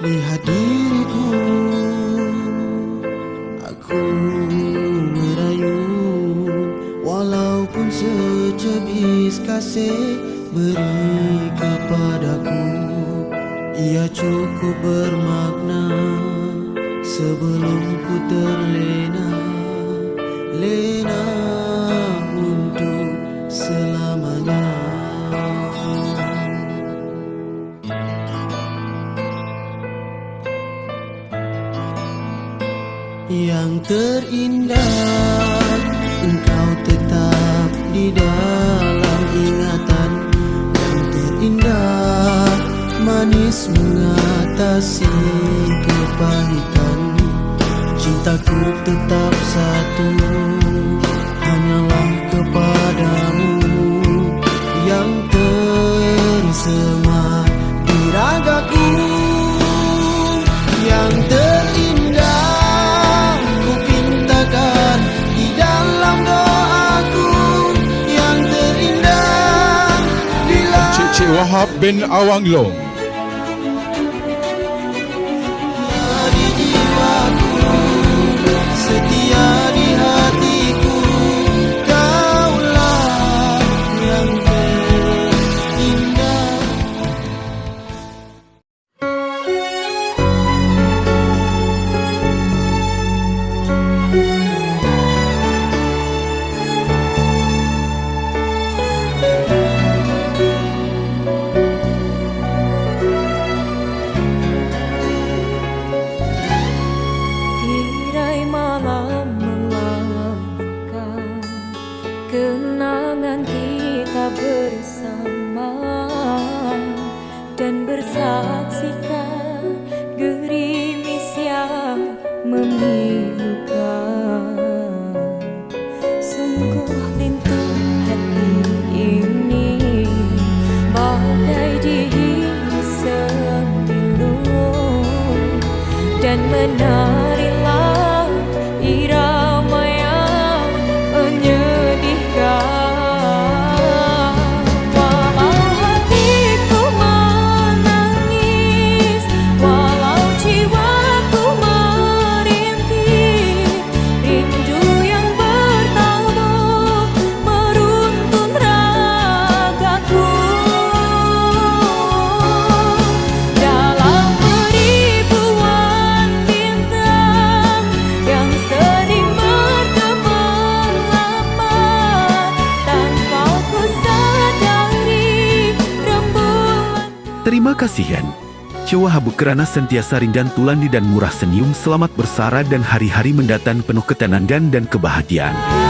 Lihat diriku Aku merayu. Walaupun secebis kasih Beri kepadaku Ia cukup bermakna Sebelum ku terlena. Lena untuk selamanya. Yang terindah. Engkau tetap di dalam ingatan Yang terindah. Manis mengatasi kepahitan. Cintaku tetap satu Hanyalah bin Awang Long Kenangan kita bersama Dan bersaksikan gerimis yang memilukan. Sungguh lintu hati ini Bagai dihisap Dan menarilah Terima kasihan. Cewa habuk kerana sentiasa rindan tulani dan murah senyum selamat bersara dan hari-hari mendatang penuh ketenangan dan kebahagiaan.